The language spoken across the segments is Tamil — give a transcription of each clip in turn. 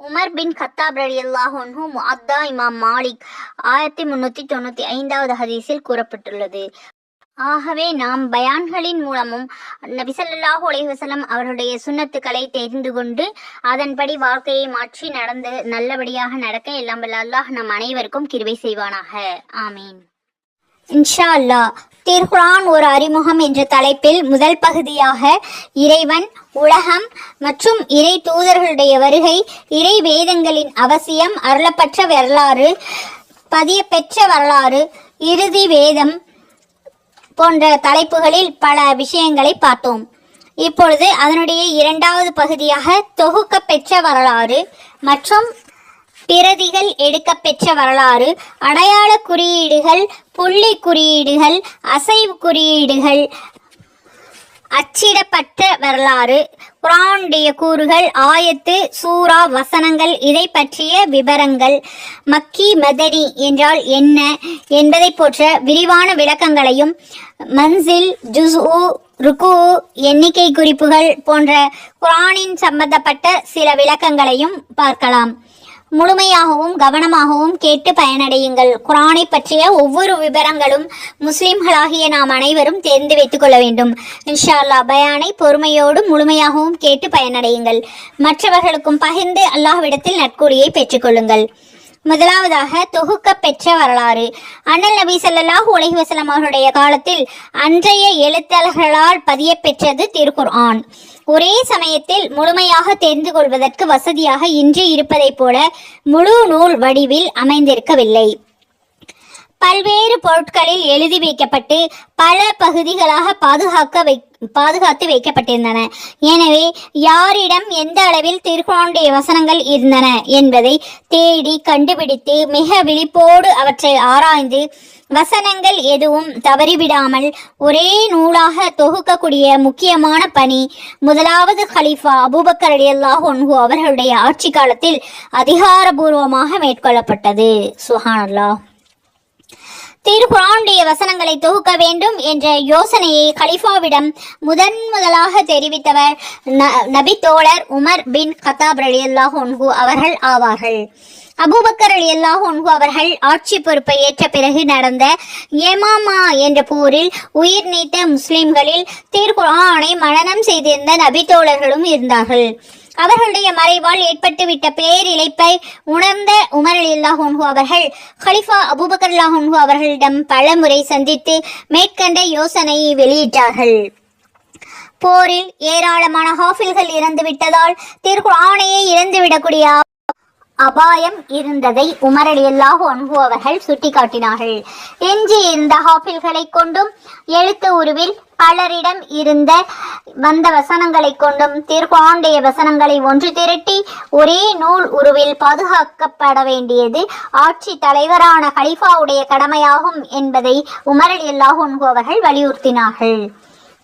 உமர் பின் கத்தாப் ரலி அல்லாஹு முஅத்தா இமாம் மாலிக் ஆயிரத்தி முன்னூத்தி தொண்ணூத்தி ஐந்தாவது ஹதீஸில் கூறப்பட்டுள்ளது. ஆகவே நாம் பயான்களின் மூலமும் நபிசல்லாஹு ஸல்லல்லாஹு அவருடைய சுன்னத்துக்களை தெரிந்து கொண்டு அதன்படி வாழ்க்கையை மாற்றி நடந்து நல்லபடியாக நடக்க எல்லாம் அல்லாஹ் நம் அனைவருக்கும் கிருவை செய்வானாக. ஆமீன். இன்ஷா அல்லாஹ் திருக்குரான் ஒரு அறிமுகம் என்ற தலைப்பில் முதல் பகுதியாக இறைவன் உலகம் மற்றும் இறை தூதர்களுடைய வருகை இறை வேதங்களின் அவசியம் அருளப்பற்ற வரலாறு பதியப்பெற்ற வரலாறு இறுதி வேதம் போன்ற தலைப்புகளில் பல விஷயங்களை பார்த்தோம். இப்பொழுது அதனுடைய இரண்டாவது பகுதியாக தொகுக்க பெற்ற வரலாறு மற்றும் பிரதிகள் எடுக்கப்பெற்ற வரலாறு அடையாள குறியீடுகள் புள்ளி குறியீடுகள் அசைவு குறியீடுகள் அச்சிடப்பட்ட வரலாறு குரானுடைய கூறுகள் ஆயத்து சூரா வசனங்கள் இதை பற்றிய விவரங்கள் மக்கி மதனி என்றால் என்ன என்பதை போன்ற விரிவான விளக்கங்களையும் மன்சில் ஜுசு ருக்கு எண்ணிக்கை குறிப்புகள் போன்ற குரானின் சம்பந்தப்பட்ட சில விளக்கங்களையும் பார்க்கலாம். முழுமையாகவும் கவனமாகவும் கேட்டு பயனடையுங்கள். குரானை பற்றிய ஒவ்வொரு விவரங்களும் முஸ்லிம்களாகிய நாம் அனைவரும் தெரிந்து வைத்துக் கொள்ள வேண்டும். இன்ஷா அல்லாஹ் பயானை பொறுமையோடு முழுமையாகவும் கேட்டு பயனடையுங்கள். மற்றவர்களுக்கும் பகிர்ந்து அல்லாஹ்விடத்தில் நற்கூலியை பெற்றுக்கொள்ளுங்கள் முதலாவதாக தொகுக்க பெற்ற வரலாறு. அண்ணல் நபி ஸல்லல்லாஹு உலகி வசலம் அவர்களுடைய காலத்தில் அன்றைய எழுத்தாளர்களால் பதியப்பெற்றது திருக்குர்ஆன். ஒரே சமயத்தில் முழுமையாக தெரிந்து கொள்வதற்கு வசதியாக இன்று இருப்பதைப் போல முழு நூல் வடிவில் அமைந்திருக்கவில்லை. பல்வேறு பொருட்களில் எழுதி வைக்கப்பட்டு பல பகுதிகளாக பாதுகாக்க வை பாதுகாத்து வைக்கப்பட்டிருந்தன. எனவே யாரிடம் எந்த அளவில் திருக்குறானுடைய வசனங்கள் இருந்தன என்பதை தேடி கண்டுபிடித்து மிக விழிப்போடு அவற்றை ஆராய்ந்து வசனங்கள் எதுவும் தவறிவிடாமல் ஒரே நூலாக தொகுக்கக்கூடிய முக்கியமான பணி முதலாவது ஹலீஃபா அபூபக்கர் ரலியல்லாஹு அன்ஹு அவர்களுடைய ஆட்சி காலத்தில் அதிகாரபூர்வமாக மேற்கொள்ளப்பட்டது. சுஹானல்லாஹ். திருக்குரானுடைய வசனங்களை தொகுக்க வேண்டும் என்ற யோசனையை கலிஃபாவிடம் முதன் முதலாக தெரிவித்தவர் ந- நபி தோழர் உமர் பின் கத்தாப் ரலியல்லாஹு அன்ஹு அவர்கள் ஆவார்கள். அபூபக்கர் ரலியல்லாஹு அன்ஹு அவர்கள் ஆட்சி பொறுப்பை ஏற்ற பிறகு நடந்த ஏமாமா என்ற போரில் உயிர் நீத்த முஸ்லிம்களில் திருக்குரானை மனனம் செய்திருந்த நபி தோழர்களும் இருந்தார்கள். அவர்களுடைய மறைவால் ஏற்பட்டுவிட்ட பேரிழைப்பை உணர்ந்த உமர் அலில்லாஹ் அவர்கள் ஹலிஃபா அபுபக்கர் அல்லாஹ் அவர்களிடம் பலமுறை சந்தித்து மேற்கண்ட யோசனையை வெளியிட்டார்கள். போரில் ஏராளமான ஹாஃபில்கள் இறந்து விட்டதால் ஆணையை இறந்துவிடக்கூடிய அபாயம் இருந்ததை உமர் அலியல்லாஹு அன்ஹு அவர்கள் சுட்டிக்காட்டினார்கள். எஞ்சி இருந்த ஹாஃபில்களை கொண்டும் எழுத்து உருவில் பலரிடம் இருந்த வந்த வசனங்களை கொண்டும் திருக்குறானுடைய வசனங்களை ஒன்று திரட்டி ஒரே நூல் உருவில் பாதுகாக்கப்பட வேண்டியது ஆட்சி தலைவரான கலிஃபாவுடைய கடமையாகும் என்பதை உமர் அலியல்லாஹு அன்ஹு அவர்கள் வலியுறுத்தினார்கள்.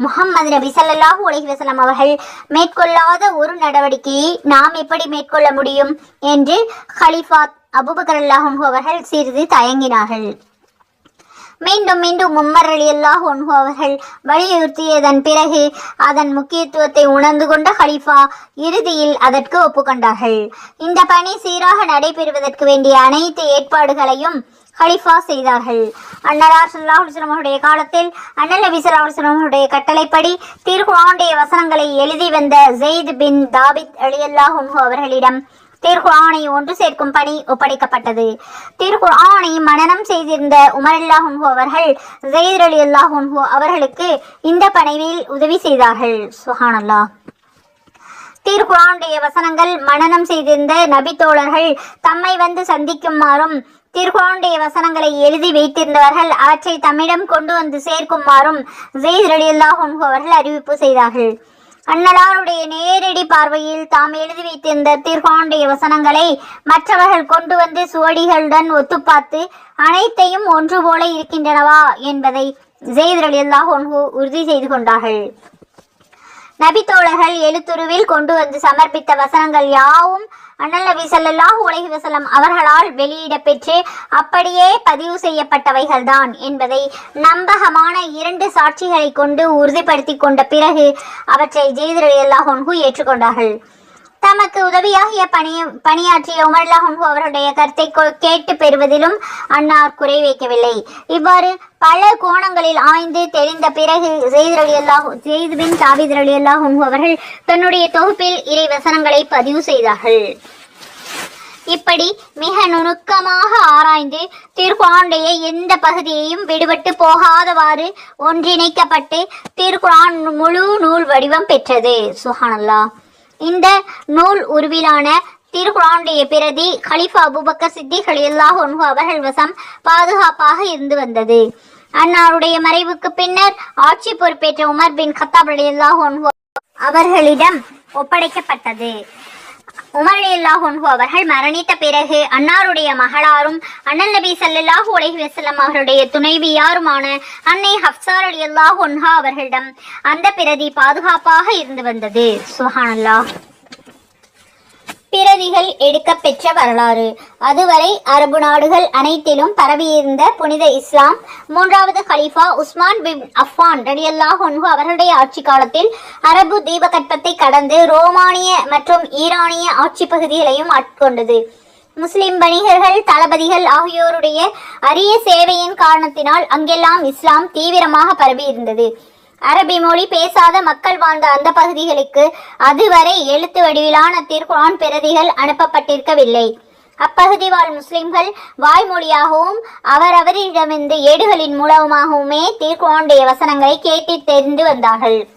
முகம்மது நபி ஸல்லல்லாஹு உலகி வஸல்லம் அவர்கள் மேற்கொள்ளாத ஒரு நடவடிக்கையை நாம் எப்படி மேற்கொள்ள முடியும் என்று ஹலிஃபாத் அபூபக்கர் அல்லாஹ் அவர்கள் சிறிது தயங்கினார்கள். மீண்டும் மீண்டும் உம்மர் அலி அல்லாஹ் அவர்கள் வலியுறுத்தியதன் பிறகு அதன் முக்கியத்துவத்தை உணர்ந்து கொண்ட ஹலிஃபா இறுதியில் அதற்கு ஒப்புக்கொண்டார்கள். இந்த பணி சீராக நடைபெறுவதற்கு வேண்டிய அனைத்து ஏற்பாடுகளையும் ஹலிஃபா செய்தார்கள். அன்னலார் ஸல்லல்லாஹு காலத்தில் அண்ணல் நபி ஸல்லல்லாஹு கட்டளைப்படி திருக்குர்ஆனுடைய வசனங்களை எழுதி வந்த ஜெயித் பின் தாபித் ரலியல்லாஹு அன்ஹு அவர்களிடம் திருக்குர்ஆனை ஒன்று சேர்க்கும் பணி ஒப்படைக்கப்பட்டது. திருக்குர்ஆனை மனனம் செய்திருந்த உமரல்லாஹுன்ஹு அவர்கள் ஜெயித் அலி அல்லாஹுன்ஹு அவர்களுக்கு இந்த பணியில் உதவி செய்தார்கள். சுஹானல்லா. திருக்குரானுடைய வசனங்கள் மனனம் செய்திருந்த நபித்தோழர்கள் தம்மை வந்து சந்திக்குமாறும் திருக்குரானுடைய வசனங்களை எழுதி வைத்திருந்தவர்கள் அவற்றை தம்மிடம் கொண்டு வந்து சேர்க்குமாறும் ஜெயித் ரலியல்லாஹு அவர்கள் அறிவிப்பு செய்தார்கள். அன்னலாருடைய நேரடி பார்வையில் தாம் எழுதி வைத்திருந்த திருக்குரானுடைய வசனங்களை மற்றவர்கள் கொண்டு வந்து சுவடிகளுடன் ஒத்துப்பார்த்து அனைத்தையும் ஒன்று போல இருக்கின்றனவா என்பதை ஜெயித் ரலியல்லாஹு அன்ஹு உறுதி செய்து கொண்டார்கள். நபித்தோழர்கள் எழுத்துருவில் கொண்டு வந்து சமர்ப்பித்த வசனங்கள் யாவும் அண்ணல் நபி ஸல்லல்லாஹு அலைஹி அவர்களால் வெளியிடப்பெற்று அப்படியே பதிவு செய்யப்பட்டவைகள்தான் என்பதை நம்பகமான இரண்டு சாட்சிகளை கொண்டு உறுதிப்படுத்திக் கொண்ட பிறகு அவற்றை ஜெயிதர் ரலியல்லாஹு ஏற்றுக்கொண்டார்கள். தமக்கு உதவியாகிய பணி பணியாற்றிய உமர்லாஹு அவருடைய கருத்தை கேட்டு பெறுவதிலும் அன்னார் குறை வைக்கவில்லை. இவ்வாறு பல கோணங்களில் ஆய்ந்து தெரிந்த பிறகு Zaid Ali Allah Zaid bin Thabit அலி அல்லாஹு அவர்கள் தன்னுடைய தொகுப்பில் இறை வசனங்களை பதிவு செய்தார்கள். இப்படி மிக நுணுக்கமாக ஆராய்ந்து திருக்குறானுடைய எந்த பகுதியையும் விடுபட்டு போகாதவாறு ஒன்றிணைக்கப்பட்டு திருக்குறான் முழு நூல் வடிவம் பெற்றது. சுஹானல்லா. இந்த நூல் உருவிலான திருக்குறானுடைய பிரதி ஹலிஃபா அபுபக்கர் சித்திக் ரலியல்லாஹு அன்ஹு அவர்கள் வசம் பாதுகாப்பாக இருந்து வந்தது. அன்னாருடைய மறைவுக்கு பின்னர் ஆட்சி பொறுப்பேற்ற உமர் பின் கத்தாப் ரலியல்லாஹு அன்ஹு அவர்களிடம் ஒப்படைக்கப்பட்டது. உமர் ரலியல்லாஹு அவர்கள் மரணித்த பிறகு அன்னாருடைய மகளாரும் அண்ணன் நபி ஸல்லல்லாஹு அலைஹி வசல்லம் அவருடைய துணைவியாருமான அன்னை அப்சார் அலி அல்லாஹ் ஒன்ஹா அவர்களிடம் அந்த பிரதி பாதுகாப்பாக இருந்து வந்தது. சுஹானல்லாஹ் பிரதிகள் எடுக்கப் பெற்ற வரலாறு. அதுவரை அரபு நாடுகள் அனைத்திலும் பரவியிருந்த புனித இஸ்லாம் மூன்றாவது கலீஃபா உஸ்மான் பின் அஃபான் ரடியல்லாஹ் அன்ஹு அவர்களுடைய ஆட்சி காலத்தில் அரபு தீபகற்பத்தை கடந்து ரோமானிய மற்றும் ஈரானிய ஆட்சி பகுதிகளையும் ஆட்கொண்டது. முஸ்லிம் வணிகர்கள் தளபதிகள் ஆகியோருடைய அரிய சேவையின் காரணத்தினால் அங்கெல்லாம் இஸ்லாம் தீவிரமாக பரவியிருந்தது. அரபி மொழி பேசாத மக்கள் வாழ்ந்த அந்த பகுதிகளுக்கு அதுவரை எழுத்து வடிவிலான திருக்குரான் பிரதிகள் அனுப்பப்பட்டிருக்கவில்லை. அப்பகுதி வாழ் முஸ்லிம்கள் வாய்மொழியாகவும் அவரவரிடமிருந்து ஏடுகளின் மூலமாகவுமே திருக்குரானுடைய வசனங்களை கேட்டு தெரிந்து வந்தார்கள்.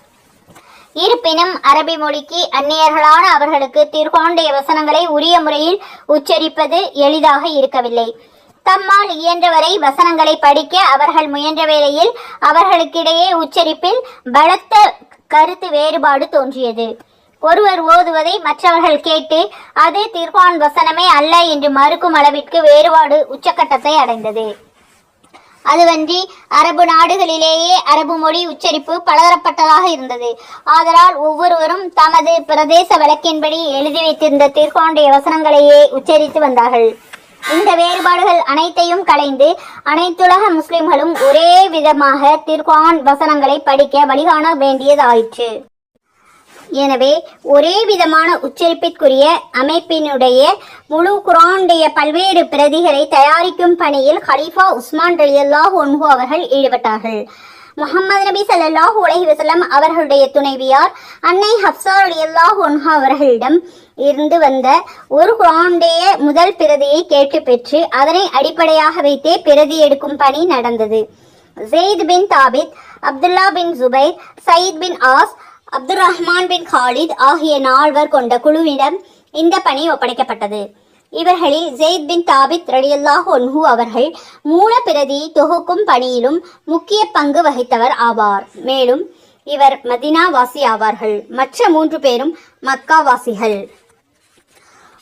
இருப்பினும் அரபி மொழிக்கு அந்நியர்களான அவர்களுக்கு திருக்குரானுடைய வசனங்களை உரிய முறையில் உச்சரிப்பது எளிதாக இருக்கவில்லை. தம்மால் இயன்றவரை வசனங்களை படிக்க அவர்கள் முயன்ற வேளையில் அவர்களுக்கிடையே உச்சரிப்பில் பலத்த கருத்து வேறுபாடு தோன்றியது. ஒருவர் ஓதுவதை மற்றவர்கள் கேட்டு அது திருக்குரான் வசனமே அல்ல என்று மறுக்கும் அளவிற்கு வேறுபாடு உச்சக்கட்டத்தை அடைந்தது. அதுவன்றி அரபு நாடுகளிலேயே அரபு மொழி உச்சரிப்பு பலதரப்பட்டதாக இருந்தது. ஆதலால் ஒவ்வொருவரும் தமது பிரதேச வழக்கின்படி எழுதி வைத்திருந்த திருக்குறானுடைய வசனங்களையே உச்சரித்து வந்தார்கள். இந்த வேறுபாடுகள் அனைத்தையும் களைந்து அனைத்துலக முஸ்லிம்களும் ஒரே விதமாக திருக்குரான் வசனங்களை படிக்க வழிகாண வேண்டியதாயிற்று. எனவே ஒரே விதமான உச்சரிப்பிற்குரிய அமைப்பினுடைய முழு குரானுடைய பல்வேறு பிரதிகளை தயாரிக்கும் பணியில் ஹலீஃபா உஸ்மான் ரலியல்லாஹ் அன்ஹு அவர்கள் ஈடுபட்டார்கள். முகமது நபி ஸல்லல்லாஹு உலகி வசலம் அவர்களுடைய துணைவியார் அன்னை ஹப்சா ரலியல்லாஹு ஒன்ஹா அவர்களிடம் இருந்து வந்த ஒரு குரானுடைய முதல் பிரதியை கேட்டு பெற்று அதனை அடிப்படையாக வைத்தே பிரதி எடுக்கும் பணி நடந்தது. Zaid bin Thabit Abdullah bin Zubair Saeed bin As Abdul Rahman bin Khalid ஆகிய நால்வர் கொண்ட குழுவிடம் இந்த பணி ஒப்படைக்கப்பட்டது. இவர்களில் ஜெயித் பின் தாபித் ரலியல்லாஹு அன்ஹு அவர்கள் மூல பிரதியை தொகுக்கும் பணியிலும் முக்கிய பங்கு வகித்தவர் ஆவார். மேலும் இவர் மதினா வாசி ஆவார்கள். மற்ற மூன்று பேரும் மக்கா வாசிகள்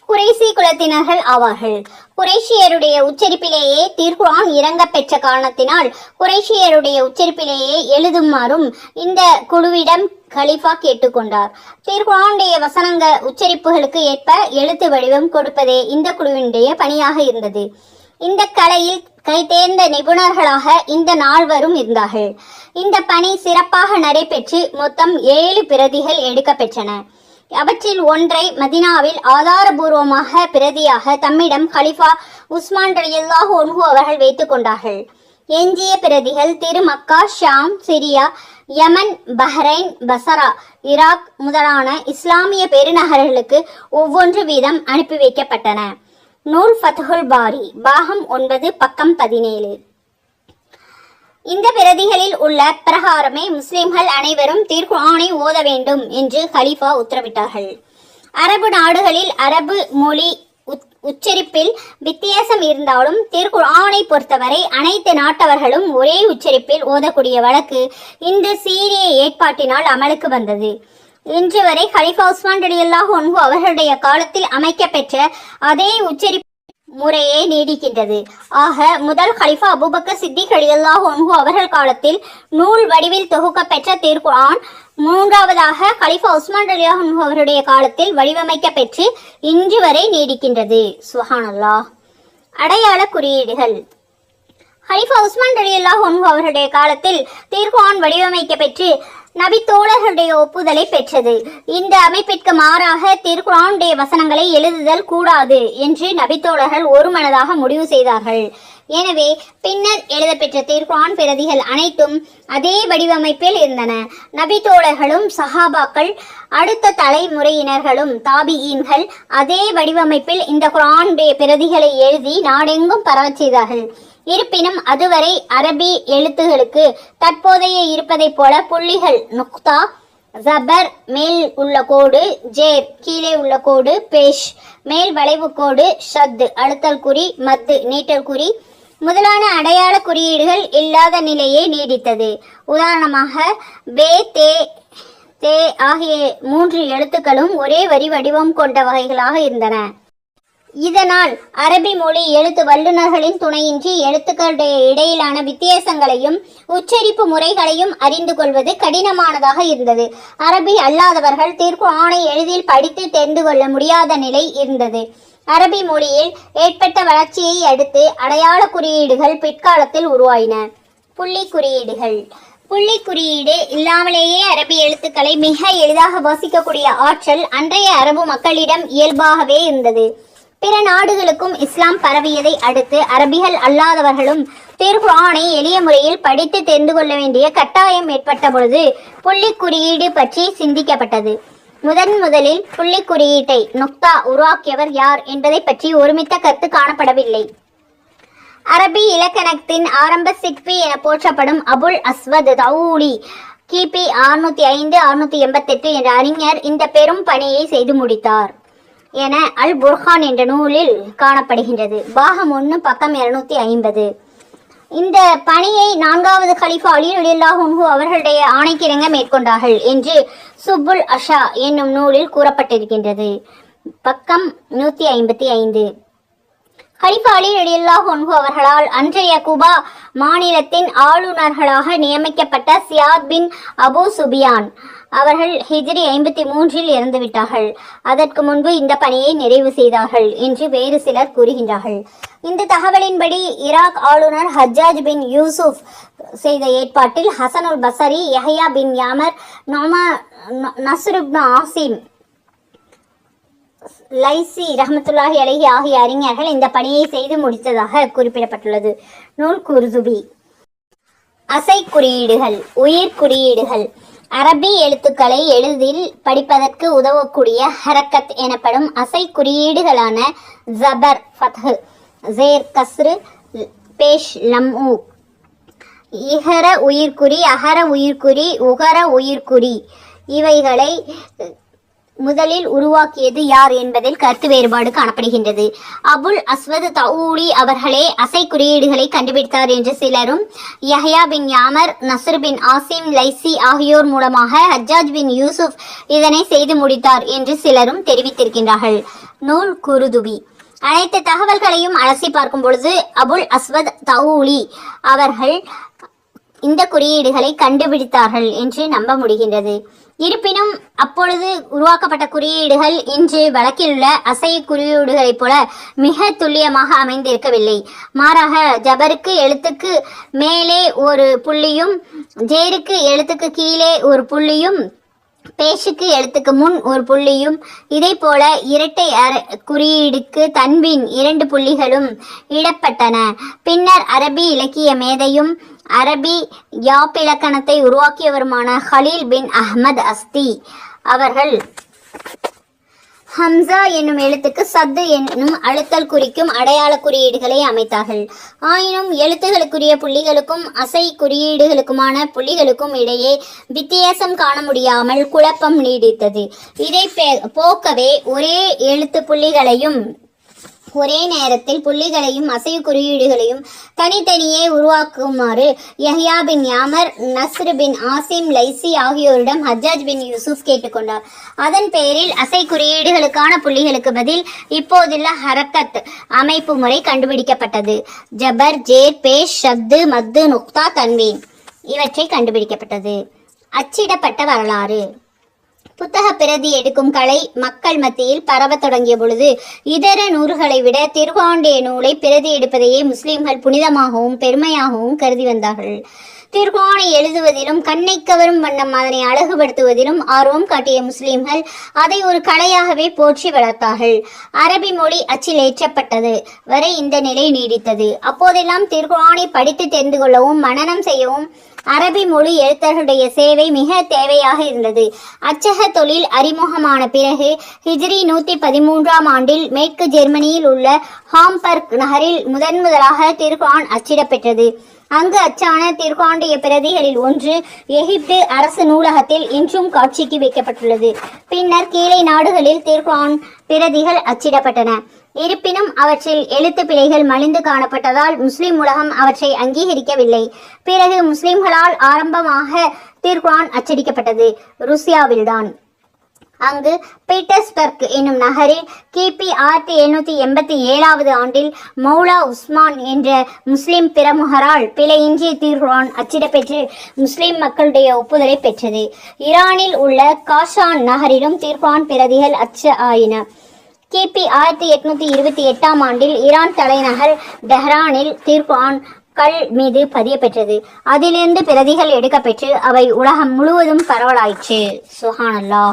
குறைசி குலத்தினர்கள் ஆவார்கள். குறைஷியருடைய உச்சரிப்பிலேயே திருக்குரான் இறங்க பெற்ற காரணத்தினால் குறைஷியருடைய உச்சரிப்பிலேயே எழுதுமாறும் இந்த குழுவிடம் கலிஃபா கேட்டுக்கொண்டார். திருக்குரானுடைய வசனங்க உச்சரிப்புகளுக்கு ஏற்ப எழுத்து வடிவம் கொடுப்பதே இந்த குழுவினுடைய பணியாக இருந்தது. இந்த கலையில் கைதேர்ந்த நிபுணர்களாக இந்த நால்வரும் இருந்தார்கள். இந்த பணி சிறப்பாக நடைபெற்று மொத்தம் ஏழு பிரதிகள் எடுக்கப்பெற்றன. அவற்றில் ஒன்றை மதினாவில் ஆதாரபூர்வமாக பிரதியாக தம்மிடம் ஹலிஃபா உஸ்மான் ரலியல்லாஹு அன்ஹு அவர்கள் வைத்துக் கொண்டார்கள். எஞ்சிய பிரதிகள் திரு Mecca Sham Syria Yemen Bahrain Basra Iraq முதலான இஸ்லாமிய பெருநகர்களுக்கு ஒவ்வொன்று வீதம் அனுப்பி வைக்கப்பட்டன. நூல் ஃபத்ஹுல் பாரி பாகம் ஒன்பது பக்கம் பதினேழு. இந்த பிரதிகளில் உள்ள பிரகாரமே முஸ்லிம்கள் அனைவரும் திருக்குர்ஆனை ஓத வேண்டும் என்று ஹலீஃபா உத்தரவிட்டார்கள். அரபு நாடுகளில் அரபு மொழி உச்சரிப்பில் வித்தியாசம் இருந்தாலும் திருக்குர்ஆனை பொறுத்தவரை அனைத்து நாட்டவர்களும் ஒரே உச்சரிப்பில் ஓதக்கூடிய வழக்கு இந்த சீரிய ஏற்பாட்டினால் அமலுக்கு வந்தது. இன்று வரை ஹலிஃபா உஸ்மான் ரலியல்லாஹு அன்ஹு அவர்களுடைய காலத்தில் அமைக்கப்பெற்ற அதே உச்சரிப்பு முறையே நீடிக்கின்றது. ஆக முதல் ஹலிஃபா அபூபக்கர் சித்திக் ரலியல்லாஹு அவர்கள் காலத்தில் நூல் வடிவில் தொகுக்கப்பெற்ற திருக்குர்ஆன். மூன்றாவதாக ஹலிஃபா உஸ்மான் ரலியல்லாஹு அன்ஹு அவருடைய காலத்தில் வடிவமைக்க பெற்று இன்று வரை நீடிக்கின்றது. சுஹானல்லாஹ். அடையாள குறியீடுகள். ஹலிஃபா உஸ்மான் ரலியல்லாஹு அன்ஹு அவருடைய காலத்தில் தீர்க்குவான் வடிவமைக்கப்பெற்று நபி தோழர்களுடைய ஒப்புதலை பெற்றது. இந்த அமைப்பிற்கு மாறாக திருக்குறானுடைய வசனங்களை எழுதுதல் கூடாது என்று நபித்தோழர்கள் ஒருமனதாக முடிவு செய்தார்கள். எனவே பின்னர் எழுதப்பெற்ற திருக்குரான் பிரதிகள் அனைத்தும் அதே வடிவமைப்பில் இருந்தன. நபித்தோழர்களும் சஹாபாக்கள் அடுத்த தலைமுறையினர்களும் தாபியீன்கள் அதே வடிவமைப்பில் இந்த குரானுடைய பிரதிகளை எழுதி நாடெங்கும் பரவச் செய்தார்கள். இருப்பினும் அதுவரை அரபி எழுத்துகளுக்கு தற்போதைய இருப்பதைப் போல புள்ளிகள் நுக்தா ஜபர் மேல் உள்ள கோடு ஜேர் கீழே உள்ள கோடு பேஷ் மேல் வளைவு கோடு ஷத்து அழுத்தல் குறி மத்து நீட்டல் குறி. முதலான அடையாள குறியீடுகள் இல்லாத நிலையே நீடித்தது. உதாரணமாக பே தே தே ஆகிய மூன்று எழுத்துக்களும் ஒரே வரி வடிவம் கொண்ட வகைகளாக இருந்தன. இதனால் அரபி மொழி எழுத்து வல்லுநர்களின் துணையின்றி எழுத்துக்களுடைய இடையிலான வித்தியாசங்களையும் உச்சரிப்பு முறைகளையும் அறிந்து கொள்வது கடினமானதாக இருந்தது. அரபி அல்லாதவர்கள் திருக்குர்ஆனை எளிதில் படித்து தெரிந்து கொள்ள முடியாத நிலை இருந்தது. அரபி மொழியில் ஏற்பட்ட வளர்ச்சியை அடுத்து அடையாள குறியீடுகள் பிற்காலத்தில் உருவாயின. புள்ளி குறியீடுகள். புள்ளி குறியீடு இல்லாமலேயே அரபி எழுத்துக்களை மிக எளிதாக வாசிக்கக்கூடிய ஆற்றல் அன்றைய அரபு மக்களிடம் இயல்பாகவே இருந்தது. பிற நாடுகளுக்கும் இஸ்லாம் பரவியதை அடுத்து அரபிகள் அல்லாதவர்களும் திருக்குரானை எளிய முறையில் படித்து தெரிந்து கொள்ள வேண்டிய கட்டாயம் ஏற்பட்ட பொழுது புள்ளி குறியீடு பற்றி சிந்திக்கப்பட்டது. முதன் முதலில் புள்ளி குறியீட்டை நுக்தா உருவாக்கியவர் யார் என்பதை பற்றி ஒருமித்த கருத்து காணப்படவில்லை. அரபி இலக்கணத்தின் ஆரம்ப சிற்பி என போற்றப்படும் அபுல் அஸ்வத் தவுலி கிபி அறுநூத்தி ஐந்து அறுநூத்தி எண்பத்தெட்டு என்ற அறிஞர் இந்த பெரும் பணியை செய்து முடித்தார். என அல் புர்ஹான் என்ற நூலில் காணப்படுகின்றது. பாகம் ஒன்று பக்கம் இருநூத்தி ஐம்பது. இந்த பணியை நான்காவது கலிஃபா அலி அலில்லாஹ் அவர்களுடைய ஆணைக்கிணங்க மேற்கொண்டார்கள் என்று சுப்புல் அஷா என்னும் நூலில் கூறப்பட்டிருக்கின்றது. பக்கம் நூற்றி ஐம்பத்தி ஐந்து. கலிஃபா அலி ரலியல்லாஹு அவர்களால் அன்றைய குபா மாநிலத்தின் ஆளுநர்களாக நியமிக்கப்பட்ட சியாத் பின் அபு சுபியான் அவர்கள் ஹிஜ்ரி ஐம்பத்தி மூன்றில் இறந்துவிட்டார்கள். அதற்கு முன்பு இந்த பணியை நிறைவு செய்தார்கள் என்று வேறு சிலர் கூறுகின்றார்கள். இந்த தகவலின்படி ஈராக் ஆளுநர் ஹஜ்ஜாஜ் பின் யூசுப் செய்த ஏற்பாட்டில் ஹசனுல் பசரி யஹ்யா பின் யாமர் நொமா நஸ்ருப்னு ஆசிம் லைசி ரஹமத்துல்லாஹி அழகி ஆகிய அறிஞர்கள் இந்த பணியை செய்து முடித்ததாக குறிப்பிடப்பட்டுள்ளது. நூல் குர்துபி. அசை குறியீடுகள் உயிர் குறியீடுகள். அரபி எழுத்துக்களை எளிதில் படிப்பதற்கு உதவக்கூடிய ஹரக்கத் எனப்படும் அசை குறியீடுகளான ஜபர் ஃபத்ஹ் ஜேர் கஸ்ரு பேஷ் லம்உ இகர உயிர்குறி அகர உயிர்குறி உகர உயிர்குறி. இவைகளை முதலில் உருவாக்கியது யார் என்பதில் கருத்து வேறுபாடு காணப்படுகின்றது. அபுல் அஸ்வத் தவுலி அவர்களே அசை குறியீடுகளை கண்டுபிடித்தார் என்று சிலரும் Yahya bin Yamar Nasr bin Asim Laythi ஆகியோர் மூலமாக ஹஜ்ஜாஜ் பின் யூசுப் இதனை செய்து முடித்தார் என்று சிலரும் தெரிவித்திருக்கின்றார்கள். நூல் குருதுபி. அனைத்து தகவல்களையும் அலசி பார்க்கும் பொழுது அபுல் அஸ்வத் தவுலி அவர்கள் இந்த குறியீடுகளை கண்டுபிடித்தார்கள் என்று நம்ப முடிகின்றது. இருப்பினும் அப்பொழுது உருவாக்கப்பட்ட குறியீடுகள் இன்று வழக்கில் உள்ள அசை குறியீடுகளைப் போல மிக துல்லியமாக அமைந்திருக்கவில்லை. மாறாக ஜபருக்கு எழுத்துக்கு மேலே ஒரு புள்ளியும் ஜேருக்கு எழுத்துக்கு கீழே ஒரு புள்ளியும் பேஷுக்கு எழுத்துக்கு முன் ஒரு புள்ளியும் இதை போல இரட்டை குறியீடுக்கு தன்பின் இரண்டு புள்ளிகளும் இடப்பட்டன. பின்னர் அரபி இலக்கிய மேதையும் அரபி யாப்பிலக்கணத்தை உருவாக்கியவருமான ஹலீல் பின் அஹ்மத் அஸ்தி அவர்கள் ஹம்சா என்னும் எழுத்துக்கு சத்து என்னும் அழுத்தல் குறிக்கும் அடையாள குறியீடுகளை அமைத்தார்கள். ஆயினும் எழுத்துகளுக்குரிய புள்ளிகளுக்கும் அசை குறியீடுகளுக்குமான புள்ளிகளுக்கும் இடையே வித்தியாசம் காண முடியாமல் குழப்பம் நீடித்தது. இதை போக்கவே ஒரே எழுத்து புள்ளிகளையும் ஒரே நேரத்தில் புள்ளிகளையும் அசைவு குறியீடுகளையும் தனித்தனியே உருவாக்குமாறு யஹ்யா பின் யாமர் நஸ்ரு பின் ஆசிம் லைசி ஆகியோரிடம் ஹஜ்ஜாஜ் பின் யூசுப் கேட்டுக்கொண்டார். அதன் பேரில் அசை குறியீடுகளுக்கான புள்ளிகளுக்கு பதில் இப்போதுள்ள ஹரக்கத் அமைப்பு முறை கண்டுபிடிக்கப்பட்டது. ஜபர் ஜேர் பேஷ் ஷப்து மத்து நுக்தா தன்வீன் இவற்றை கண்டுபிடிக்கப்பட்டது. அச்சிடப்பட்ட வரலாறு. புத்தக பிரதி எடுக்கும் கலை மக்கள் மத்தியில் பரவத் தொடங்கிய பொழுது இதர நூல்களை விட திருவாண்டிய நூலை பிரதி எடுப்பதையே முஸ்லிம்கள் புனிதமாகவும் பெருமையாகவும் கருதி வந்தார்கள். திருக்குவானை எழுதுவதிலும் கண்ணை கவரும் வண்ணம் அதனை அழகுபடுத்துவதிலும் ஆர்வம் காட்டிய முஸ்லிம்கள் அதை ஒரு கலையாகவே போற்றி வளர்த்தார்கள். அரபி மொழி அச்சில் ஏற்றப்பட்டது வரை இந்த நிலை நீடித்தது. அப்போதெல்லாம் திருக்குவானை படித்து தெரிந்து கொள்ளவும் மனனம் செய்யவும் அரபி மொழி எழுத்தர்களுடைய சேவை மிக தேவையாக இருந்தது. அச்சக தொழில் அறிமுகமான பிறகு ஹிஜ்ரி நூத்தி பதிமூன்றாம் ஆண்டில் மேற்கு ஜெர்மனியில் உள்ள ஹாம்பர்க் நகரில் முதன் முதலாக திருக்குரான் அச்சிடப்பெற்றது. அங்கு அச்சான திருக்குரானுடைய பிரதிகளில் ஒன்று எகிப்து அரசு நூலகத்தில் இன்றும் காட்சிக்கு வைக்கப்பட்டுள்ளது. பின்னர் கீழே நாடுகளில் திருக்குரான் பிரதிகள் அச்சிடப்பட்டன. இருப்பினும் அவற்றில் எழுத்து பிழைகள் மலிந்து காணப்பட்டதால் முஸ்லிம் உலகம் அவற்றை அங்கீகரிக்கவில்லை. பிறகு முஸ்லிம்களால் ஆரம்பமாக திருக்குரான் அச்சடிக்கப்பட்டது. ருசியாவில்தான். அங்கு பீட்டர்ஸ்பர்க் என்னும் நகரில் கிபி ஆயிரத்தி எழுநூத்தி எண்பத்தி ஏழாவது ஆண்டில் மௌலா உஸ்மான் என்ற முஸ்லிம் பிரமுகரால் பிழையின்றி தீர்வான் அச்சிடப்பெற்று முஸ்லிம் மக்களுடைய ஒப்புதலை பெற்றது. ஈரானில் உள்ள காஷான் நகரிலும் தீர்வான் பிரதிகள் அச்ச ஆயின. கிபி ஆயிரத்தி எட்நூத்தி இருபத்தி எட்டாம் ஆண்டில் ஈரான் தலைநகர் டெஹ்ரானில் தீர்ப்பான் கல் மீது பதியப்பெற்றது அதிலிருந்து பிரதிகள் எடுக்கப்பெற்று அவை உலகம் முழுவதும் பரவலாயிற்று. சுஹானல்லா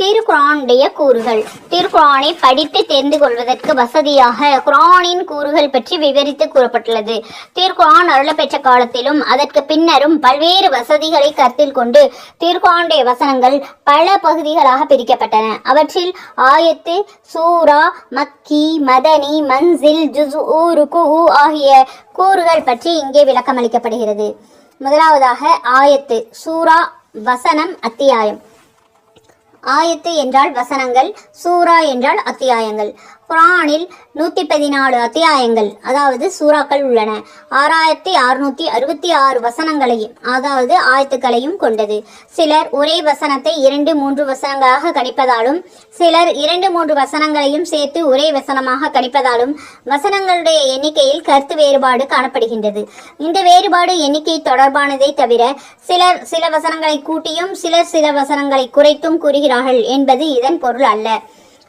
திருக்குரானுடைய கூறுகள். திருக்குரானை படித்து தெரிந்து கொள்வதற்கு வசதியாக குரானின் கூறுகள் பற்றி விவரித்து கூறப்பட்டுள்ளது. திருக்குரான் அருளப்பெற்ற காலத்திலும் அதற்கு பின்னரும் பல்வேறு வசதிகளை கருத்தில் கொண்டு திருக்குரானுடைய வசனங்கள் பல பகுதிகளாக பிரிக்கப்பட்டன. அவற்றில் ஆயத்து சூரா மக்கி மதனி மன்சில் ஜுசு ருக்கு ஆகிய கூறுகள் பற்றி இங்கே விளக்கமளிக்கப்படுகிறது. முதலாவதாக ஆயத்து சூரா வசனம் அத்தியாயம். ஆயத்து என்றால் வசனங்கள் சூரா என்றால் அத்தியாயங்கள். குரானில் நூத்தி பதினாலு அத்தியாயங்கள் அதாவது சூறாக்கள் உள்ளன. ஆறாயிரத்தி அறுநூத்தி அறுபத்தி ஆறு வசனங்களையும் அதாவது ஆயத்துக்களையும் கொண்டது. சிலர் ஒரே வசனத்தை இரண்டு மூன்று வசனங்களாக கணிப்பதாலும் சிலர் இரண்டு மூன்று வசனங்களையும் சேர்த்து ஒரே வசனமாக கணிப்பதாலும் வசனங்களுடைய எண்ணிக்கையில் கருத்து வேறுபாடு காணப்படுகின்றது. இந்த வேறுபாடு எண்ணிக்கை தொடர்பானதை தவிர சிலர் சில வசனங்களை கூட்டியும் சிலர் சில வசனங்களை குறைத்தும் கூறுகிறார்கள் என்பது இதன் பொருள் அல்ல.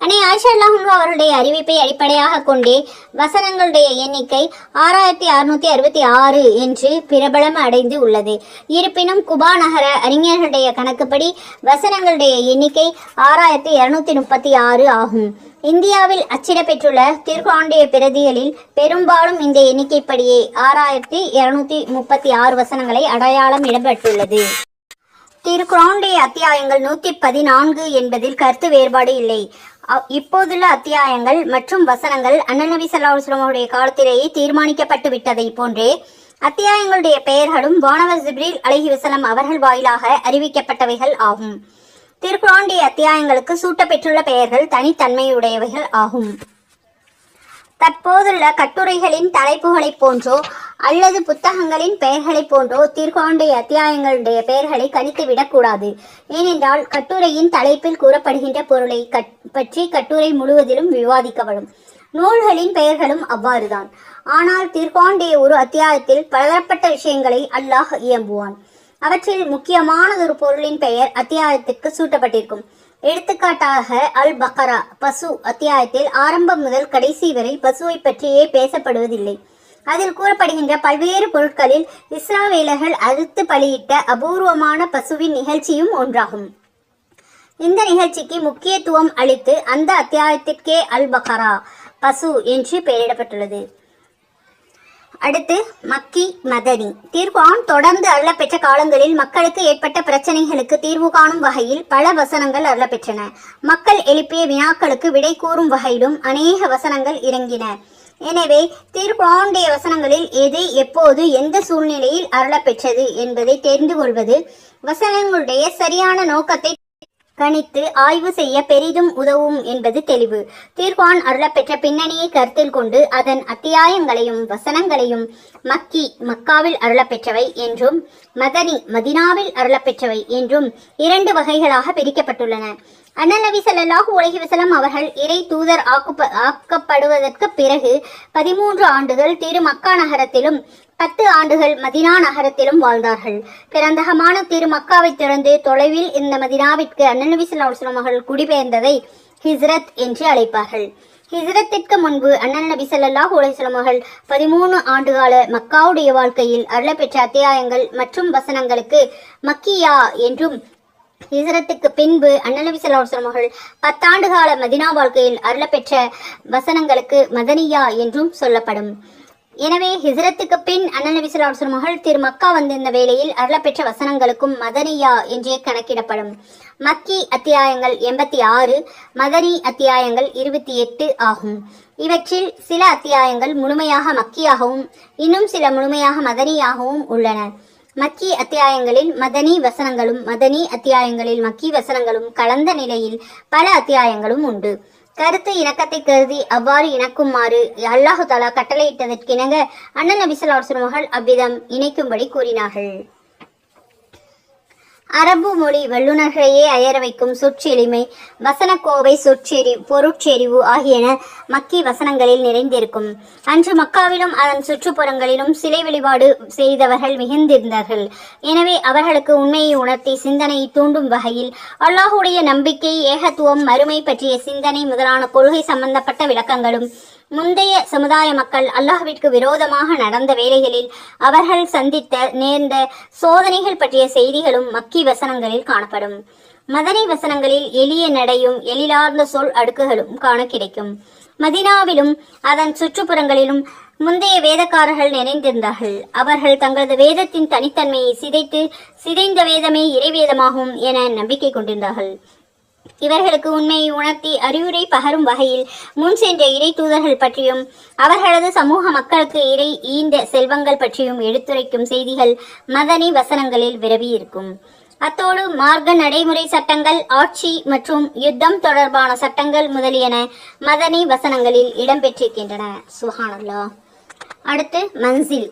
அன்னை ஆயிஷா அல்லாஹு அவருடைய அறிவிப்பை அடிப்படையாக கொண்டே வசனங்களுடைய எண்ணிக்கை ஆறாயிரத்தி அறுநூத்தி அறுபத்தி ஆறு என்று பிரபலம் அடைந்து உள்ளது. இருப்பினும் குபா நகர அறிஞர்களுடைய கணக்குப்படி வசனங்களுடைய எண்ணிக்கை ஆறாயிரத்தி இருநூத்தி முப்பத்தி ஆறு ஆகும். இந்தியாவில் அச்சிடப்பெற்றுள்ள திருக்குறானுடைய பிரதிகளில் பெரும்பாலும் இந்த எண்ணிக்கைப்படியே ஆறாயிரத்தி இருநூத்தி முப்பத்தி ஆறு வசனங்களை அடையாளம் இடம்பெற்றுள்ளது. திருக்குறானுடைய அத்தியாயங்கள் நூத்தி பதினான்கு என்பதில் கருத்து வேறுபாடு இல்லை. இப்போதுள்ள அத்தியாயங்கள் மற்றும் வசனங்கள் அண்ணநபி சல்லாஹுடைய காலத்திலேயே தீர்மானிக்கப்பட்டு விட்டதை போன்றே அத்தியாயங்களுடைய பெயர்களும் வானவர் ஜிப்ரீல் அலஹி வசலம் அவர்கள் வாயிலாக அறிவிக்கப்பட்டவைகள் ஆகும். திருக்குறானுடைய அத்தியாயங்களுக்கு சூட்டப்பெற்றுள்ள பெயர்கள் தனித்தன்மையுடையவைகள் ஆகும். தற்போதுள்ள கட்டுரைகளின் தலைப்புகளைப் போன்றோ அல்லது புத்தகங்களின் பெயர்களைப் போன்றோ தீர்க்காண்டுடைய அத்தியாயங்களுடைய பெயர்களை கணித்து விடக்கூடாது ஏனென்றால் கட்டுரையின் தலைப்பில் கூறப்படுகின்ற பொருளை கட்- பற்றி கட்டுரை முழுவதிலும் விவாதிக்கப்படும் நூல்களின் பெயர்களும் அவ்வாறுதான். ஆனால் தீர்க்காண்டுடைய ஒரு அத்தியாயத்தில் பலதரப்பட்ட விஷயங்களை அல்லாஹ் இயம்புவான். அவற்றில் முக்கியமானதொரு பொருளின் பெயர் அத்தியாயத்திற்கு சூட்டப்பட்டிருக்கும். எடுத்துக்காட்டாக அல் பக்கரா பசு அத்தியாயத்தில் ஆரம்பம் முதல் கடைசி வரை பசுவை பற்றியே பேசப்படுவதில்லை. அதில் கூறப்படுகின்ற பல்வேறு பொருட்களில் இஸ்ராவேலர்கள் அறுத்து பலியிட்ட அபூர்வமான பசுவின் நிகழ்ச்சியும் ஒன்றாகும். இந்த நிகழ்ச்சிக்கு முக்கியத்துவம் அளித்து அந்த அத்தியாயத்திற்கே அல் பக்ரா பசு என்று பெயரிடப்பட்டுள்ளது. அடுத்து மக்கி மதனி. தீர்வான் தொடர்ந்து அருளப்பெற்ற காலங்களில் மக்களுக்கு ஏற்பட்ட பிரச்சனைகளுக்கு தீர்வு காணும் வகையில் பல வசனங்கள் அருளப்பெற்றன. மக்கள் எழுப்பிய வினாக்களுக்கு விடை கூறும் வகையிலும் அநேக வசனங்கள் இறங்கின. எனவே தீர்ப்பானுடைய வசனங்களில் எது எப்போது எந்த சூழ்நிலையில் அருளப்பெற்றது என்பதை தெரிந்து கொள்வது வசனங்களுடைய சரியான நோக்கத்தை கணித்து ஆய்வு செய்ய பெரிதும் உதவும் என்பது தெளிவு. தீர்வான் அருளப்பெற்ற பின்னணியை கருத்தில் கொண்டு அதன் அத்தியாயங்களையும் வசனங்களையும் மக்கி மக்காவில் அருளப்பெற்றவை என்றும் மதனி மதினாவில் அருளப்பெற்றவை என்றும் இரண்டு வகைகளாக பிரிக்கப்பட்டுள்ளன. அண்ணன் நபி ஸல்லல்லாஹு உலகி வசலம் அவர்கள் இறை தூதர் ஆக்குப்ப ஆக்கப்படுவதற்கு பிறகு பதிமூன்று ஆண்டுகள் திரு மக்கா நகரத்திலும் பத்து ஆண்டுகள் மதினா நகரத்திலும் வாழ்ந்தார்கள். பிறந்தகமான திரு மக்காவை திறந்து தொலைவில் இந்த மதினாவிற்கு அண்ணன் நபி சல்லாஹ் அலைஹி அவர்கள் குடிபெயர்ந்ததை ஹிஸ்ரத் என்று அழைப்பார்கள். ஹிஸ்ரத்திற்கு முன்பு அண்ணன் நபி சல்லாஹ் உலகம் அவர்கள் பதிமூணு ஆண்டுகால மக்காவுடைய வாழ்க்கையில் அருளப்பெற்ற அத்தியாயங்கள் மற்றும் வசனங்களுக்கு மக்கியா என்றும் ஹிஜ்ரத்துக்கு பின்பு அண்ணநபி நபி ஸல்லல்லாஹு அவர்கள் பத்தாண்டு கால மதினா வாழ்க்கையில் அருளப்பெற்ற வசனங்களுக்கு மதனியா என்றும் சொல்லப்படும். எனவே ஹிசரத்துக்கு பின் அண்ணல் நபி ஸல்லல்லாஹு திரு மக்கா வந்திருந்த வேளையில் அருளப்பெற்ற வசனங்களுக்கும் மதனியா என்றே கணக்கிடப்படும். மக்கி அத்தியாயங்கள் எண்பத்தி ஆறு மதனி அத்தியாயங்கள் இருபத்தி எட்டு ஆகும். இவற்றில் சில அத்தியாயங்கள் முழுமையாக மக்கியாகவும் இன்னும் சில முழுமையாக மதனியாகவும் உள்ளன. மக்கி அத்தியாயங்களில் மதனி வசனங்களும் மதனி அத்தியாயங்களில் மக்கி வசனங்களும் கலந்த நிலையில் பல அத்தியாயங்களும் உண்டு. கருத்து இணக்கத்தை கருதி அவ்வாறு இணக்குமாறு அல்லாஹு தாலா கட்டளையிட்டதற்கிணங்க அண்ணன் நபிசல்லாஸ்லம் அவர்கள் அவ்விதம் இணைக்கும்படி கூறினார்கள். அரபு மொழி வல்லுநர்களையே அயர வைக்கும் சொற்செழிமை வசனக்கோவை சொற்செறி பொருட்செறிவு ஆகியன மக்கி வசனங்களில் நிறைந்திருக்கும். அன்று மக்காவிலும் அதன் சுற்றுப்புறங்களிலும் சிலை வழிபாடு செய்தவர்கள் மிகுந்திருந்தார்கள். எனவே அவர்களுக்கு உண்மையை உணர்த்தி சிந்தனையை தூண்டும் வகையில் அல்லாஹுடைய நம்பிக்கை ஏகத்துவம் மறுமை பற்றிய சிந்தனை முதலான கொள்கை சம்பந்தப்பட்ட விளக்கங்களும் முந்தைய சமுதாய மக்கள் அல்லாஹ்விற்கு விரோதமாக நடந்த வேளைகளில் அவர்கள் சந்தித்த நேர்ந்த சோதனைகள் பற்றிய செய்திகளும் மக்கி வசனங்களில் காணப்படும். மதனை வசனங்களில் எளிய நடையும் எழிலார்ந்த சொல் அடுக்குகளும் காண கிடைக்கும். மதினாவிலும் அதன் சுற்றுப்புறங்களிலும் முந்தைய வேதக்காரர்கள் நிறைந்திருந்தார்கள் அவர்கள் தங்களது வேதத்தின் தனித்தன்மையை சிதைத்து சிதைந்த வேதமே இறைவேதமாகும் என நம்பிக்கை கொண்டிருந்தார்கள். இவர்களுக்கு உண்மையை உணர்த்தி அறிவுரை பகரும் வகையில் முன் சென்ற இறை தூதர்கள் பற்றியும் அவர்களது சமூக மக்களுக்கு இறை ஈந்த செல்வங்கள் பற்றியும் எடுத்துரைக்கும் செய்திகள் மதனி வசனங்களில் விரவியிருக்கும் அத்தோடு மார்க்க நடைமுறை சட்டங்கள் ஆட்சி மற்றும் யுத்தம் தொடர்பான சட்டங்கள் முதலியன மதனி வசனங்களில் இடம்பெற்றிருக்கின்றன. சுஹானல்லா. அடுத்து மன்சில்.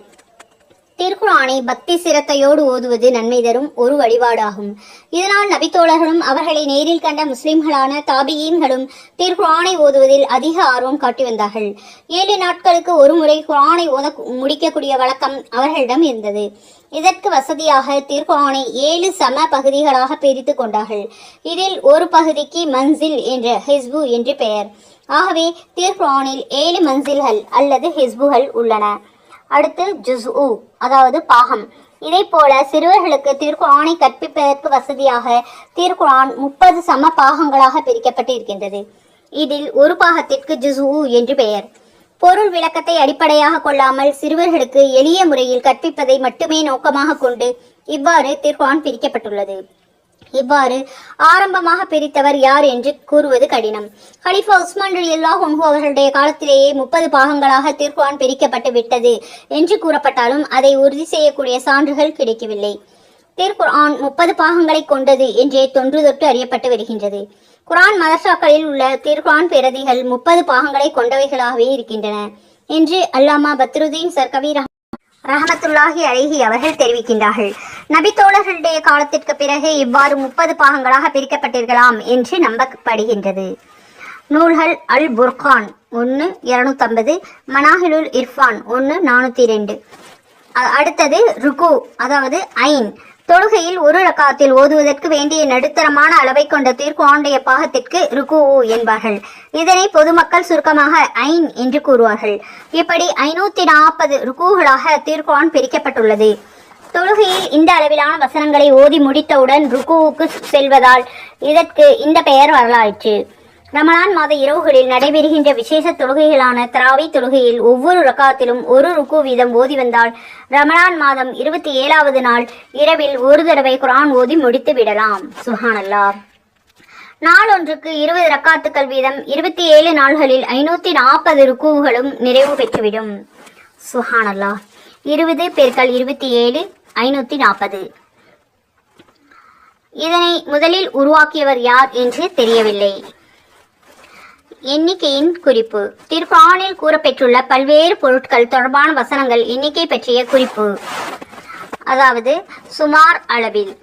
திருக்குரானை பக்தி சிரத்தையோடு ஓதுவது நன்மை தரும் ஒரு வழிபாடாகும். இதனால் நபித்தோழர்களும் அவர்களை நேரில் கண்ட முஸ்லிம்களான தாபியீன்களும் திருக்குறானை ஓதுவதில் அதிக ஆர்வம் காட்டி வந்தார்கள். ஏழு நாட்களுக்கு ஒரு முறை குரானை ஓத முடிக்கக்கூடிய வழக்கம் அவர்களிடம் இருந்தது. இதற்கு வசதியாக திருக்குறானை ஏழு சம பகுதிகளாக பிரித்து கொண்டார்கள். இதில் ஒரு பகுதிக்கு மன்சில் என்ற ஹிஸ்பு என்று பெயர். ஆகவே திருக்குறானில் ஏழு மன்சில்கள் அல்லது ஹிஸ்புகள் உள்ளன. அடுத்து ஜுஸ்உ அதாவது பாகம். இதே போல சிறுவர்களுக்கு திருக்குறானை கற்பிப்பதற்கு வசதியாக திருக்குறான் முப்பது சம பாகங்களாக பிரிக்கப்பட்டு இருக்கின்றது இதில் ஒரு பாகத்திற்கு ஜுஸ்உ என்று பெயர். பொருள் விளக்கத்தை அடிப்படையாக கொள்ளாமல் சிறுவர்களுக்கு எளிய முறையில் கற்பிப்பதை மட்டுமே நோக்கமாக கொண்டு இவ்வாறு திருக்குறான் பிரிக்கப்பட்டுள்ளது. இவ்வாறு ஆரம்பமாக பிரித்தவர் யார் என்று கூறுவது கடினம். ஹலிஃபா உஸ்மான் அலி அல்லாஹ் அவர்களுடைய காலத்திலேயே முப்பது பாகங்களாக திருக்குரான் பிரிக்கப்பட்டு விட்டது என்று கூறப்பட்டாலும் அதை உறுதி செய்யக்கூடிய சான்றுகள் கிடைக்கவில்லை. திருக்குர்ஆன் முப்பது பாகங்களை கொண்டது என்றே தொன்று தொட்டு அறியப்பட்டு வருகின்றது. குரான் மதர்சாக்களில் உள்ள திருக்குரான் பிரதிகள் முப்பது பாகங்களை கொண்டவைகளாகவே இருக்கின்றன என்று அல்லாமா பத்ருதீன் சர்கவி ரஹமத்துல்லாஹி அழகி அவர்கள் தெரிவிக்கின்றார்கள். நபித்தோழர்களுடைய காலத்திற்கு பிறகு இவ்வாறு முப்பது பாகங்களாக பிரிக்கப்பட்டிருக்கலாம் என்று நம்பப்படுகின்றது. நூல்கள் அல் புர்கான் ஒன்று இருநூத்தம்பது. மனாஹிலுல் இர்ஃபான் ஒன்று நானூற்றி ரெண்டு அடுத்தது ருக்கு அதாவது ஐன். தொழுகையில் ஒரு ரக்காத்தில் ஓதுவதற்கு வேண்டிய நடுத்தரமான அளவை கொண்ட தீர்க்குவானுடைய பாகத்திற்கு ருக்கு என்பார்கள். இதனை பொதுமக்கள் சுருக்கமாக ஐன் என்று கூறுவார்கள். இப்படி ஐநூற்றி நாற்பது ருக்குகளாக தீர்க்குவான் பிரிக்கப்பட்டுள்ளது. தொழுகையில் இந்த அளவிலான வசனங்களை ஓதி முடித்தவுடன் ருக்குவுக்கு செல்வதால் இதற்கு இந்த பெயர் வரலாயிற்று. ரமலான் மாத இரவுகளில் நடைபெறுகின்ற விசேஷ தொழுகைகளான திராவி தொழுகையில் ஒவ்வொரு ரக்காத்திலும் ஒரு ருக்கு வீதம் ஓதி வந்தால் ரமலான் மாதம் இருபத்தி ஏழாவது நாள் இரவில் ஒரு தடவை குரான் ஓதி முடித்து விடலாம். சுஹானல்லா. நாளொன்றுக்கு இருபது ரக்காத்துக்கள் வீதம் இருபத்தி ஏழு நாள்களில் ஐநூத்தி நாற்பது ருக்குவுகளும் நிறைவு பெற்றுவிடும். சுஹானல்லா. இருபது பெருக்கள் இருபத்தி ஏழு ஐநூற்றி நாற்பது இதனை முதலில் உருவாக்கியவர் யார் என்று தெரியவில்லை. எண்ணிக்கையின் குறிப்பு. திருக்குறானில் கூறப்பெற்றுள்ள பல்வேறு பொருட்கள் தொடர்பான வசனங்கள் எண்ணிக்கை பற்றிய குறிப்பு. அதாவது சுமார் அளவில்.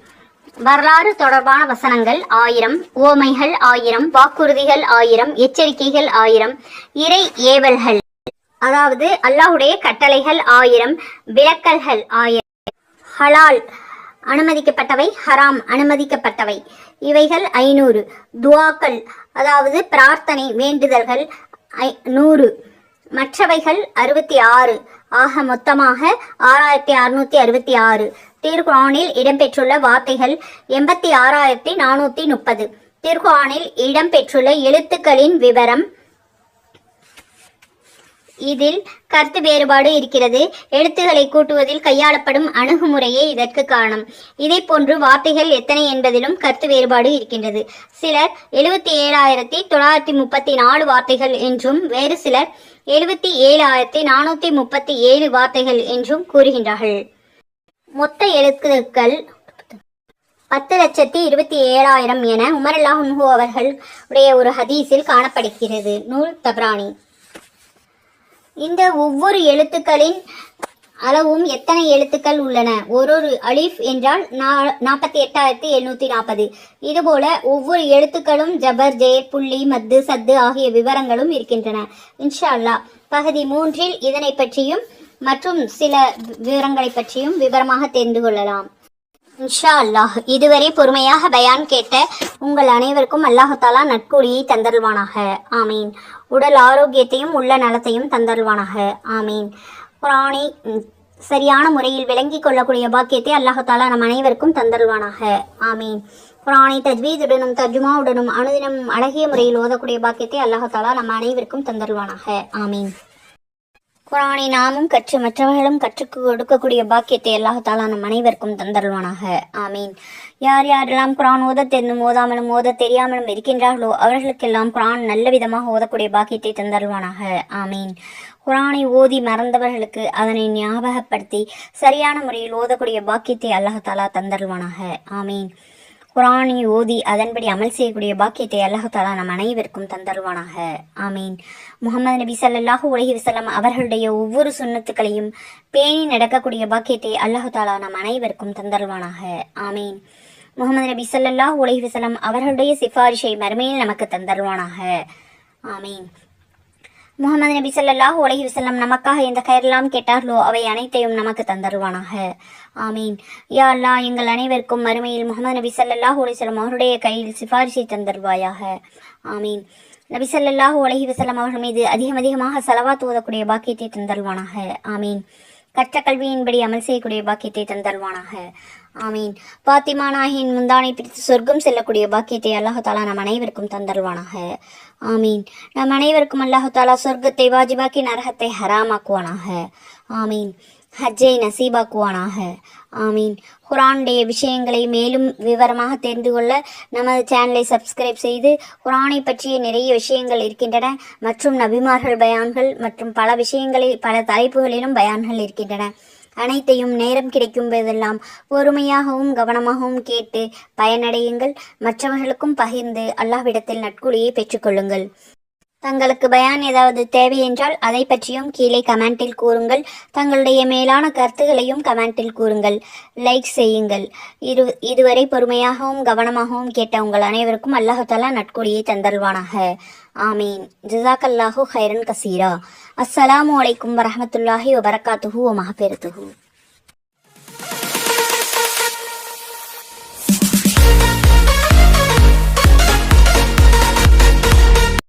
வரலாறு தொடர்பான வசனங்கள் ஆயிரம் ஓமைகள் ஆயிரம் வாக்குறுதிகள் ஆயிரம் எச்சரிக்கைகள் ஆயிரம் இறை ஏவல்கள் அதாவது அல்லாஹுடைய கட்டளைகள் ஆயிரம் விளக்கல்கள் ஆயிரம். ஹலால் அனுமதிக்கப்பட்டவை ஹராம் அனுமதிக்கப்பட்டவை. இவைகள் ஐநூறு. துவாக்கள் அதாவது பிரார்த்தனை வேண்டுதல்கள் ஐ- நூறு. மற்றவைகள் அறுபத்தி ஆறு. ஆக மொத்தமாக ஆறாயிரத்தி அறுநூத்தி அறுபத்தி ஆறு. திருக்குறானில் இடம்பெற்றுள்ள வார்த்தைகள் எண்பத்தி ஆறாயிரத்தி நானூத்தி முப்பது. திருக்குறானில் இடம்பெற்றுள்ள எழுத்துக்களின் விவரம் இதில் கருத்து வேறுபாடு இருக்கிறது. எழுத்துக்களை கூட்டுவதில் கையாளப்படும் அணுகுமுறையே இதற்கு காரணம். இதை போன்று வார்த்தைகள் எத்தனை என்பதிலும் கருத்து வேறுபாடு இருக்கின்றது. சிலர் எழுபத்தி ஏழாயிரத்தி தொள்ளாயிரத்தி முப்பத்தி நாலு வார்த்தைகள் என்றும் வேறு சிலர் எழுபத்தி ஏழாயிரத்தி நானூத்தி முப்பத்தி ஏழு வார்த்தைகள் என்றும் கூறுகின்றார்கள். மொத்த எழுத்துக்கள் பத்து லட்சத்தி இருபத்தி ஏழாயிரம் என உமரல்லாஹு அவர்கள் உடைய ஒரு ஹதீஸில் காணப்படுகிறது. நூல் தப்ரானி. இந்த ஒவ்வொரு எழுத்துக்களின் அளவும் எத்தனை எழுத்துக்கள் உள்ளன? ஒரு ஒரு அலிஃப் என்றால் நாற்பத்தி எட்டாயிரத்தி எழுநூத்தி நாற்பது இதுபோல ஒவ்வொரு எழுத்துக்களும் ஜபர் ஜெய புள்ளி மத்து சத்து ஆகிய விவரங்களும் இருக்கின்றன. இன்ஷா அல்லாஹ் பகுதி மூன்றில் இதனை பற்றியும் மற்றும் சில விவரங்களை பற்றியும் விவரமாக தெரிந்து கொள்ளலாம். இன்ஷா அல்லாஹ் இதுவரை பொறுமையாக பயான் கேட்ட உங்கள் அனைவருக்கும் அல்லாஹாலா நட்கூலியை தந்தருள்வானாக. ஆமீன். உடல் ஆரோக்கியத்தையும் உள்ள நலத்தையும் தந்தருள்வானாக. ஆமீன். குரானை சரியான முறையில் விளங்கிக் கொள்ளக்கூடிய பாக்கியத்தை அல்லாஹாலா நம் அனைவருக்கும் தந்தருள்வானாக. ஆமீன். குரானை தஜ்வீதுடனும் தர்ஜுமாவுடனும் அனுதினம் அழகிய முறையில் ஓதக்கூடிய பாக்கியத்தை அல்லாஹாலா நம் அனைவருக்கும் தந்தருள்வானாக. ஆமீன். குரானை நாமும் கற்று மற்றவர்களும் கற்றுக் கொடுக்கக்கூடிய பாக்கியத்தை அல்லாஹ் தாலா நம் அனைவருக்கும் ஆமீன். யார் யாரெல்லாம் குரான் ஓத தெரிந்தும் ஓதாமலும் ஓத தெரியாமலும் இருக்கின்றார்களோ அவர்களுக்கெல்லாம் குரான் நல்ல விதமாக ஓதக்கூடிய பாக்கியத்தை தந்தருவானாக ஆமீன். குரானை ஓதி மறந்தவர்களுக்கு அதனை ஞாபகப்படுத்தி சரியான முறையில் ஓதக்கூடிய பாக்கியத்தை அல்லாஹ் தந்தருவானாக ஆமீன். குரானை ஓதி அதன்படி அமல் செய்யக்கூடிய பாக்கியத்தை அல்லாஹு தாலா நம் அனைவருக்கும் தந்தருவானாக. ஆமீன். முகமது நபி சல்லாஹூ உலகி வசலம் அவர்களுடைய ஒவ்வொரு சுண்ணத்துக்களையும் பேணி நடக்கக்கூடிய பாக்கியத்தை அல்லாஹ் தாலா நம் அனைவருக்கும் தந்தருவானாக. ஆமீன். முகமது நபி ஸல்லல்லாஹு உலகி வசலம் அவர்களுடைய சிஃபாரிஷை மறுமையில் நமக்கு தந்தருவானாக. ஆமீன். முகமது நபி சல்லாஹூ உலகி வஸல்லம் நமக்காக எந்த கயிறெல்லாம் கேட்டார்களோ அவை அனைத்தையும் நமக்கு தந்தருவானாக. ஆமீன். யா அல்லா எங்கள் அனைவருக்கும் மறுமையில் முகமது நபி ஸல்லல்லாஹு அலைஹி அவருடைய கையில் சிபாரிசை தந்தருவாயாக ஆமீன். நபி சல்லாஹூ அலஹி வசலம் அவர்கள் மீது அதிகம் அதிகமாக செலவா தூதக்கூடிய பாக்கியத்தை தந்தருவானாக ஆமீன். கற்ற கல்வியின்படி அமல் செய்யக்கூடிய பாக்கியத்தை தந்தருவானாக ஆமீன். பாத்திமா நாயின் முந்தானை பிரித்து சொர்க்கம் செல்லக்கூடிய பாக்கியத்தை அல்லாஹாலா நம் அனைவருக்கும் தந்தருவானாக ஆமீன். நம் அனைவருக்கும் அல்லாஹாலா சொர்க்கத்தை வாஜிபாக்கி நரகத்தை ஹராமாக்குவானாக. ஆமீன். ஹஜ்ஜை நசீபாக்குவானாக. ஆமீன். குரானுடைய விஷயங்களை மேலும் விவரமாக தெரிந்து கொள்ள நமது சேனலை சப்ஸ்கிரைப் செய்து குரானை பற்றிய நிறைய விஷயங்கள் இருக்கின்றன மற்றும் நபிமார்கள் பயான்கள் மற்றும் பல விஷயங்களை பல தலைப்புகளிலும் பயான்கள் இருக்கின்றன. அனைத்தையும் நேரம் கிடைக்கும் போதெல்லாம் பொறுமையாகவும் கவனமாகவும் கேட்டு பயனடையுங்கள். மற்றவர்களுக்கும் பகிர்ந்து அல்லாஹ்விடத்தில் நட்குழியை பெற்றுக்கொள்ளுங்கள். தங்களுக்கு பயான் ஏதாவது தேவை என்றால் அதை பற்றியும் கீழே கமெண்டில் கூறுங்கள். தங்களுடைய மேலான கருத்துகளையும் கமெண்டில் கூறுங்கள். லைக் செய்யுங்கள். இரு இதுவரை பொறுமையாகவும் கவனமாகவும் கேட்ட உங்கள் அனைவருக்கும் அல்லாஹாலா நட்கொடியை தந்தல்வானாக ஆமீன். ஜிசாக்கல்லாஹு ஹைரன் கசீரா. அஸ்ஸலாமு அலைக்கும் வரமத்துல்லாஹி வபரகாத்துஹூ வ